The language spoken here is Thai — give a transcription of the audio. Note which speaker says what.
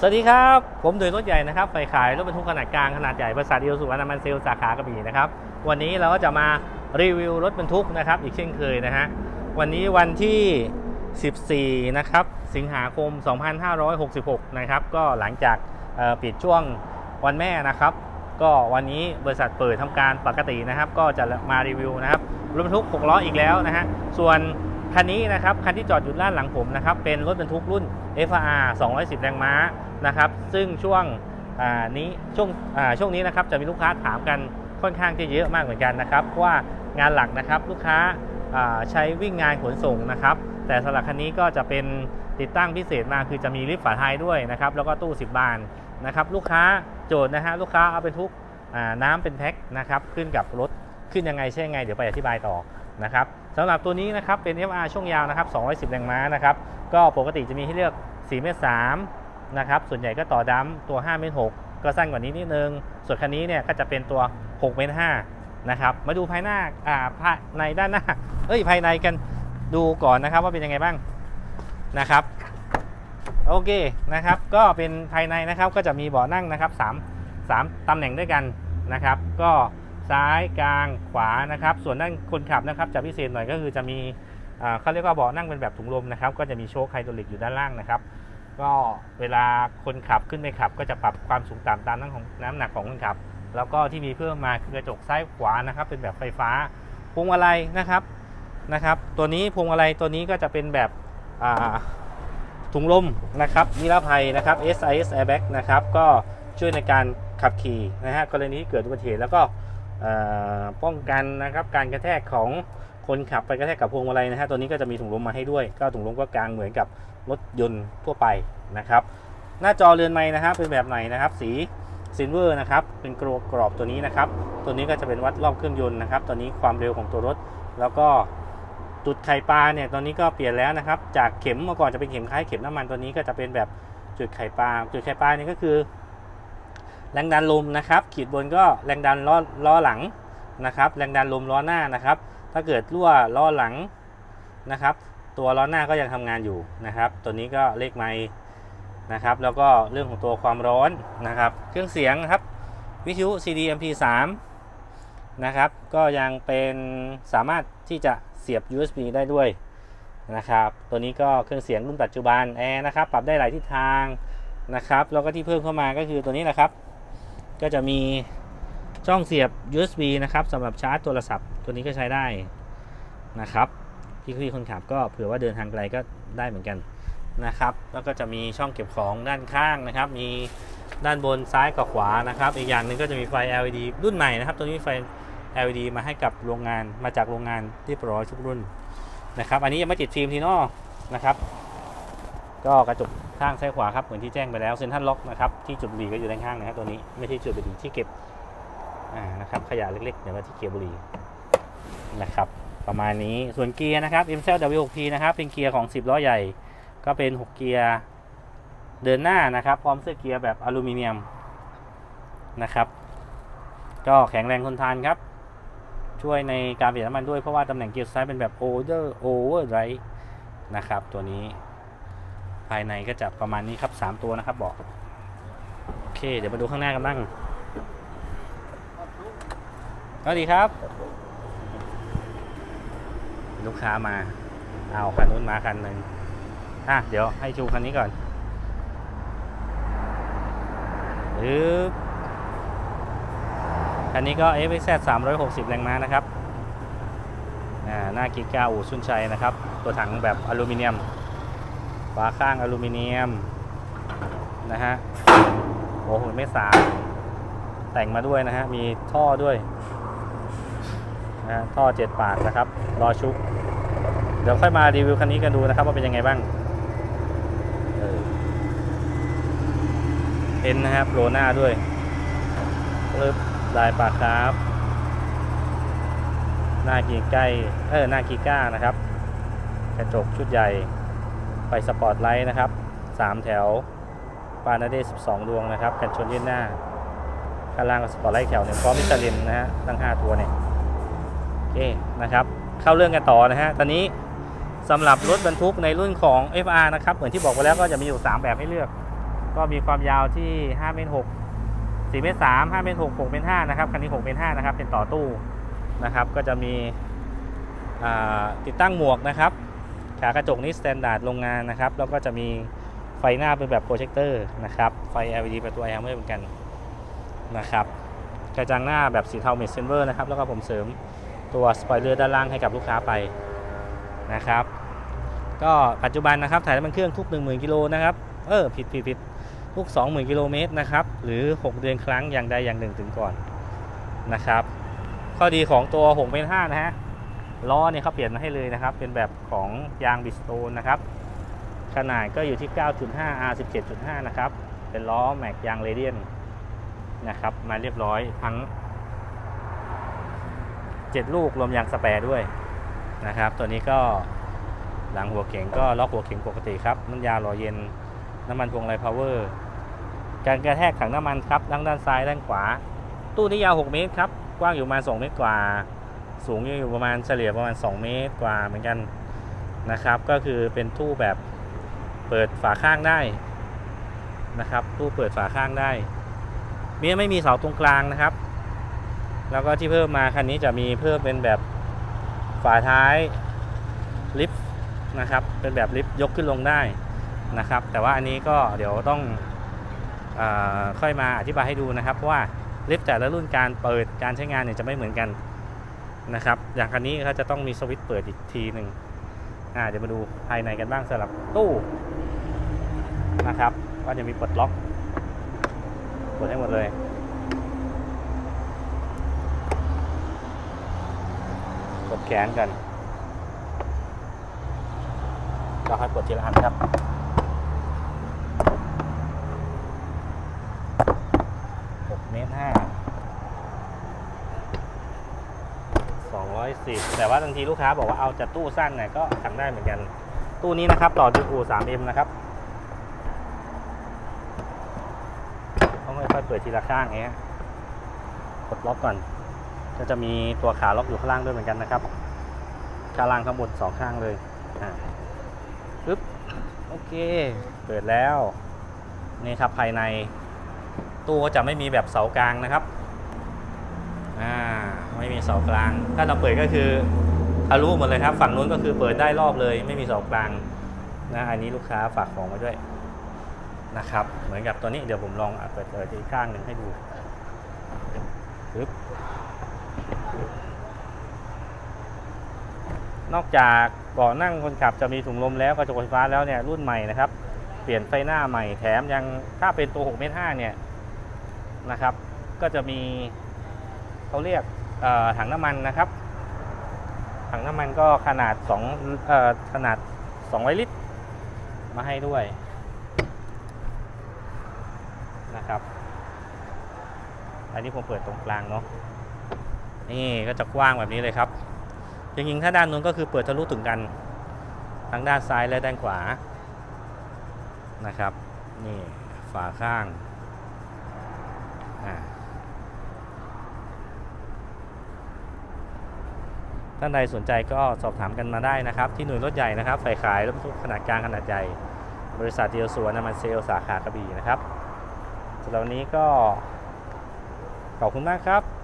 Speaker 1: สวัสดีครับ ผมดุยรถใหญ่นะครับฝ่ายขายรถบรรทุกขนาดกลางขนาดใหญ่บริษัทเอียวสุวรรณมันเซลสาขากระบี่นะครับ วันนี้เราก็จะมารีวิวรถบรรทุกนะครับอีกเช่นเคยนะฮะ วันนี้วันที่ 14 นะครับ สิงหาคม 2566 นะครับ ก็หลังจากปิดช่วงวันแม่นะครับ ก็วันนี้บริษัทเปิดทำการปกตินะครับ ก็จะมารีวิวนะครับรถบรรทุก 6 ล้ออีกแล้วนะฮะ ส่วนคันนี้นะครับ คันที่จอดอยู่ด้านหลังผมนะครับ เป็นรถบรรทุกรุ่น FR 210 แรงม้า นะครับ ซึ่งช่วงนี้ช่วงช่วงนี้นะครับจะมีลูกค้าถามกันค่อนข้างที่เยอะมากเหมือนกันนะครับเพราะว่างานหลักนะครับลูกค้าใช้วิ่งงานขนส่งนะครับ แต่สำหรับคันนี้ก็จะเป็นติดตั้งพิเศษมาคือจะมีลิฟต์ฝาท้ายด้วยนะครับ แล้วก็ตู้ 10 บานนะครับลูกค้าโจทย์นะฮะลูกค้าเอาไปทุกน้ำเป็นแพ็คนะครับขึ้นกับรถขึ้นยังไงใช่ยังไง เดี๋ยวไปอธิบายต่อนะครับสำหรับตัวนี้นะครับเป็น FR ช่วงยาวนะครับ210แรงม้านะครับก็ปกติจะมีให้เลือก4เมตร3 นะครับ ส่วนใหญ่ก็ต่อดัมตัว5เมตร6ก็สั้นกว่านี้นิดนึง ส่วนคันนี้เนี่ยก็จะเป็นตัว6เมตร5นะครับ มาดูภายหน้าอ่าภายในด้านหน้า เอ้ยภายในกันดูก่อนนะครับว่าเป็นยังไงบ้างนะครับ โอเคนะครับ ก็เป็นภายในนะครับก็จะมีเบาะนั่งนะครับ3 3ตำแหน่งด้วยกันนะครับ ก็ซ้ายกลางขวานะครับ ส่วนด้านคนขับนะครับจะพิเศษหน่อยก็คือจะมีอ่าเขาเรียกว่าเบาะนั่งเป็นแบบถุงลมนะครับ ก็จะมีโชคไฮดรอลิกอยู่ด้านล่างนะครับ ก็เวลาคนขับขึ้นไปขับ ก็จะปรับความสูงต่ำตามน้ำของน้ำหนักของคนขับ แล้วก็ที่มีเพิ่มมาคือกระจกซ้ายขวานะครับเป็นแบบไฟฟ้าพวงมาลัยนะครับนะครับตัวนี้พวงมาลัยตัวนี้ก็จะเป็นแบบถุงลมนะครับนิรภัยนะครับ SIS airbag นะครับก็ช่วยในการขับขี่นะฮะกรณีที่เกิดอุบัติเหตุแล้วก็ป้องกันนะครับการกระแทกของคนขับไปกระแทกกับพวงมาลัยนะฮะตัวนี้ก็จะมีถุงลมมาให้ด้วย ก็ถุงลมก็กลางเหมือนกับ รถยนต์ทั่วไปนะครับ หน้าจอเรือนไม้นะครับเป็นแบบไหนนะครับ สีซิลเวอร์นะครับเป็นกรอบกรอบตัวนี้นะครับ ตัวนี้ก็จะเป็นวัดรอบเครื่องยนต์นะครับ ตัวนี้ความเร็วของตัวรถ แล้วก็จุดไข่ปลาเนี่ยตอนนี้ก็เปลี่ยนแล้วนะครับ จากเข็มเมื่อก่อนจะเป็นเข็มคล้ายเข็มน้ำมันตัวนี้ก็จะเป็นแบบจุดไข่ปลาจุดไข่ปลาเนี่ยก็คือ แรงดันลมนะครับ ขีดบนก็แรงดันล้อล้อหลังนะครับ แรงดันลมล้อหน้านะครับ ถ้าเกิดรั่วล้อหลังนะครับ ตัวล้อหน้าก็ยังทำงานอยู่นะครับ ตัวนี้ก็เลขไม้นะครับ แล้วก็เรื่องของตัวความร้อนนะครับ เครื่องเสียงครับ วิทยุ CD MP3 นะครับ ก็ยังเป็นสามารถที่จะเสียบ USB ได้ด้วยนะครับ ตัวนี้ก็เครื่องเสียงรุ่นปัจจุบันแอร์นะครับ ปรับได้หลายทิศทางนะครับ แล้วก็ที่เพิ่มเข้ามาก็คือตัวนี้แหละครับ ก็จะมีช่องเสียบ USB นะครับสำหรับชาร์จโทรศัพท์ ตัวนี้ก็ใช้ได้นะครับ พี่พี่คนขับก็เผื่อว่าเดินทางไกลก็ได้เหมือนกันนะครับ แล้วก็จะมีช่องเก็บของด้านข้างนะครับ มีด้านบนซ้ายกับขวานะครับ อีกอย่างหนึ่งก็จะมีไฟ LED รุ่นใหม่นะครับตัวนี้ไฟ LED มาให้กับโรงงานมาจากโรงงานที่ปร้อยทุกรุ่นนะครับ อันนี้ยังไม่ติดฟิล์มทีนอนะครับ ก็กระจกข้างซ้ายขวาครับเหมือนที่แจ้งไปแล้วเซ็นทรัลล็อกนะครับที่จุดบุหรี่ก็อยู่ด้านข้างนะครับตัวนี้ไม่ใช่จุดบุหรี่ที่เก็บนะครับขยะเล็กๆเดี๋ยวมาที่เกียร์บุหรีนะครับ ประมาณนี้ส่วนเกียร์นะครับ m c w 6 p นะครับ เป็นเกียร์ของ 10ล้อใหญ่ ก็เป็น 6 เกียร์เดินหน้านะครับ พร้อมเสื้อเกียร์แบบอลูมิเนียมนะครับ ก็แข็งแรงทนทานครับ ช่วยในการประหยัดน้ำมันด้วยเพราะว่าตำแหน่งเกียร์ซ้ายเป็นแบบ over overdrive นะครับ ตัวนี้ภายในก็จะประมาณนี้ครับ 3 ตัวนะครับบอกโอเค เดี๋ยวมาดูข้างหน้ากันบ้างสวัสดีครับ ลูกค้ามา เอาคันนู้นมาคันหนึ่งอะเดี๋ยวให้ชูคันนี้ก่อนฮึบคันนี้ก็ f x z 360 แรงม้านะครับอ่าหน้ากิก้าอู่ชุนชัยนะครับ ตัวถังแบบอลูมิเนียมฝาข้างอลูมิเนียมนะฮะโอ้โหไม่สามแต่งมาด้วยนะฮะ มีท่อด้วยนะฮะท่อเจ็ดปากนะครับ รอชุบเดี๋ยวค่อยมารีวิวคันนี้กันดูนะครับว่าเป็นยังไงบ้างเอ็นนะครับโรหน้าด้วยเริ่มลายปากครับหน้ากีใกล้เออหน้ากีก้านะครับ กระจกชุดใหญ่ไฟสปอร์ตไลท์นะครับ 3 แถวปานาเด12 ดวงนะครับ กันชนยืนหน้าข้างล่างก็สปอร์ตไลท์แถวหนึ่งพร้อมมิชลินนะฮะตั้ง 5 ตัวเนี่ยโอเคนะครับ เข้าเรื่องกันต่อนะฮะตอนนี้ สำหรับรถบรรทุกในรุ่นของ FR นะครับ เหมือนที่บอกไปแล้วก็จะมีอยู่ 3 แบบให้เลือก ก็มีความยาวที่5เมตร6 4เมตร3 5เมตร6 6เมตร5นะครับ คันนี้6เมตร5นะครับ เป็นต่อตู้นะครับ ก็จะมีติดตั้งหมวกนะครับ ขากระจกนี้สแตนดาร์ดโรงงานนะครับ แล้วก็จะมีไฟหน้าเป็นแบบโปรเจคเตอร์นะครับ ไฟ LED ประตูไอฮัมเมอร์เหมือนกันนะครับกระจังหน้าแบบสีเทาเมทเซนเวอร์นะครับ แล้วก็ผมเสริมตัวสปอยเลอร์ด้านล่างให้กับลูกค้าไป นะครับ ก็ปัจจุบันนะครับถ่ายน้ำมันเครื่องทุก 10,000 กิโลนะครับ เออผิดผิดผิดทุก 20,000 กิโลเมตรนะครับ หรือ 6 เดือนครั้งอย่างใดอย่างหนึ่งถึงก่อนนะครับ ข้อดีของตัว6เมตร5นะฮะล้อเนี่ยเขาเปลี่ยนมาให้เลยนะครับ เป็นแบบของยางบิสโตนนะครับ ขนาดก็อยู่ที่ 9.5 R 17.5 นะครับ เป็นล้อแม็กยางเรเดียนนะครับ มาเรียบร้อยทั้ง 7 ลูกรวมยางสแปร์ด้วย นะครับ ตัวนี้ก็หลังหัวเข็งก็ล็อกหัวเข็งปกติครับน้ำยาหล่อเย็นน้ำมันพวงไรพาวเวอร์การกระแทกถังน้ำมันครับทั้งด้านซ้ายด้านขวา ตู้นี้ยาว 6 เมตรครับ กว้างอยู่ประมาณ 2 เมตรกว่า สูงอยู่ประมาณเฉลี่ยประมาณ 2 เมตรกว่าเหมือนกันนะครับ ก็คือเป็นตู้แบบเปิดฝาข้างได้นะครับ ตู้เปิดฝาข้างได้มีไม่มีเสาตรงกลางนะครับ แล้วก็ที่เพิ่มมาคันนี้จะมีเพิ่มเป็นแบบ ฝาท้ายลิฟต์นะครับ เป็นแบบลิฟต์ยกขึ้นลงได้นะครับ แต่ว่าอันนี้ก็เดี๋ยวต้องอค่อยมาอธิบายให้ดูนะครับว่าลิฟต์แต่ละรุ่นการเปิดการใช้งานเนี่ยจะไม่เหมือนกันนะครับ อย่างคันนี้เขาจะต้องมีสวิตช์เปิดอีกทีหนึ่งอ่าเดี๋ยวมาดูภายในกันบ้างสำหรับตู้นะครับก็จะมีปลดล็อกเปิดให้หมดเลย ดแขนกันเราให้กดทีละอันครับ6เมตร5 210แต่ว่าบางทีลูกค้าบอกว่าเอาจากตู้สั้นเนี่ยก็ทำได้เหมือนกัน ตู้นี้นะครับ ต่อจากอู่ 3M นะครับต้องค่อยๆเปิดทีละข้างอย่างเงี้ยกดล็อกก่อน ก็จะมีตัวขาล็อกอยู่ข้างล่างด้วยเหมือนกันนะครับข้างล่างข้างบนสองข้างเลยอ่าปึ๊บโอเค เปิดแล้วนี่ครับภายในตู้ก็จะไม่มีแบบเสากลางนะครับอ่าไม่มีเสากลาง ถ้าเราเปิดก็คือทะลุหมดเลยครับ ฝั่งนู้นก็คือเปิดได้รอบเลย ไม่มีเสากลางนะอันนี้ลูกค้าฝากของมาด้วยนะครับ เหมือนกับตัวนี้เดี๋ยวผมลองเปิดเปิดอีกข้างหนึ่งให้ดูปึ๊บ นอกจากเบาะนั่งคนขับจะมีถุงลมแล้วกระจกไฟฟ้าแล้วเนี่ยรุ่นใหม่นะครับ เปลี่ยนไฟหน้าใหม่แถมยังถ้าเป็นตัว6เมตร5เนี่ยนะครับ ก็จะมีเขาเรียกถังน้ำมันนะครับ ถังน้ำมันก็ขนาด2อขนาด200ลิตร มาให้ด้วยนะครับ อันนี้ผมเปิดตรงกลางเนาะนี่ก็จะกว้างแบบนี้เลยครับ จริงๆ ถ้าด้านนู้นก็คือเปิดทะลุถึงกัน ทั้งด้านซ้ายและด้านขวานะครับ นี่ฝาข้างท่านใดสนใจก็สอบถามกันมาได้นะครับ ที่หน่วยรถใหญ่นะครับฝ่ายขายรถบรรทุกขนาดกลางขนาดใหญ่ บริษัทเดียวสวนน้ำมันเซลสาขากระบี่นะครับสำหรับวันนี้ก็ขอบคุณมากครับ